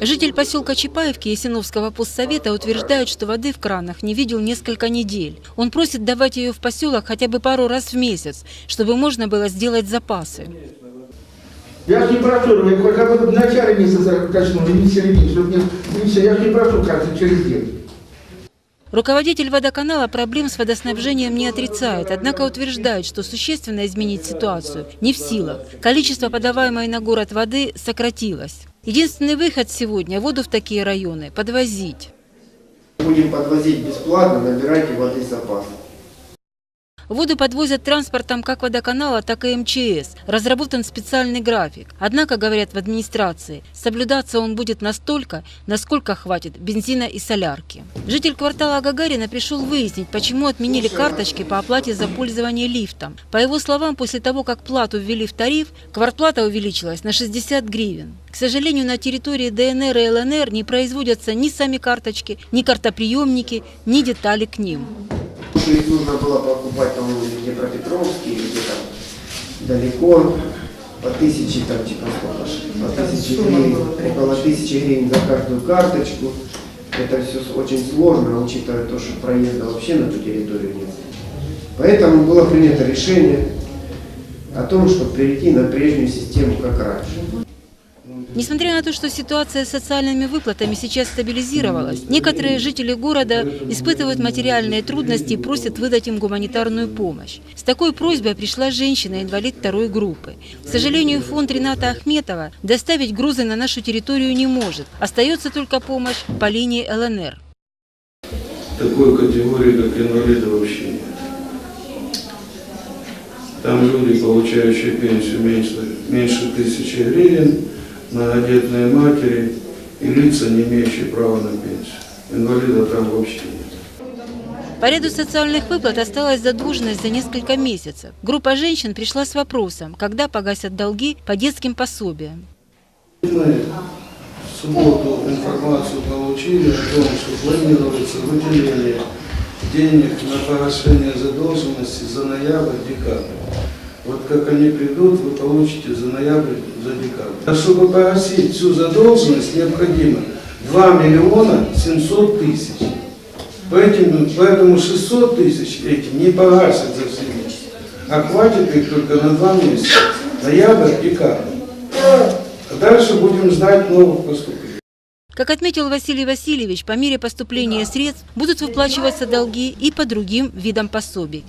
Житель поселка Чапаевки Ясиновского постсовета утверждает, что воды в кранах не видел несколько недель. Он просит давать ее в поселок хотя бы пару раз в месяц, чтобы можно было сделать запасы. Я ж не прошу, вы хотя бы в начале месяца качнули, не в середине, чтобы не, не все. Я ж не прошу, кажется, через день. Руководитель водоканала проблем с водоснабжением не отрицает, однако утверждает, что существенно изменить ситуацию не в силах. Количество подаваемой на город воды сократилось. Единственный выход сегодня – воду в такие районы подвозить. Будем подвозить бесплатно, набирайте воды с запасом. Воду подвозят транспортом как водоканала, так и МЧС. Разработан специальный график. Однако, говорят в администрации, соблюдаться он будет настолько, насколько хватит бензина и солярки. Житель квартала Гагарина пришел выяснить, почему отменили карточки по оплате за пользование лифтом. По его словам, после того, как плату ввели в тариф, квартплата увеличилась на 60 гривен. К сожалению, на территории ДНР и ЛНР не производятся ни сами карточки, ни картоприемники, ни детали к ним. Что их нужно было покупать там в Днепропетровске или где там далеко, по тысяче там типа сколько по тысяче гривен, около тысячи гривен за каждую карточку. Это все очень сложно, учитывая то, что проезда вообще на ту территорию нет. Поэтому было принято решение о том, чтобы перейти на прежнюю систему, как раньше. Несмотря на то, что ситуация с социальными выплатами сейчас стабилизировалась, некоторые жители города испытывают материальные трудности и просят выдать им гуманитарную помощь. С такой просьбой пришла женщина-инвалид второй группы. К сожалению, фонд Рената Ахметова доставить грузы на нашу территорию не может. Остается только помощь по линии ЛНР. такой категории, как инвалиды, вообще нет. Там люди, получающие пенсию меньше, меньше тысячи гривен, многодетные матери и лица, не имеющие права на пенсию. Инвалида там вообще нет. По ряду социальных выплат осталась задолженность за несколько месяцев. Группа женщин пришла с вопросом, когда погасят долги по детским пособиям. Мы в субботу информацию получили о том, что планируется выделение денег на погашение задолженности за ноябрь-декабрь. Вот как они придут, вы получите за ноябрь, за декабрь. А чтобы погасить всю задолженность, необходимо 2 миллиона 700 тысяч. Поэтому, поэтому 600 тысяч эти не погасят за все месяцы, а хватит их только на два месяца. Ноябрь, декабрь. А дальше будем ждать новых поступлений. Как отметил Василий Васильевич, по мере поступления средств будут выплачиваться долги и по другим видам пособий.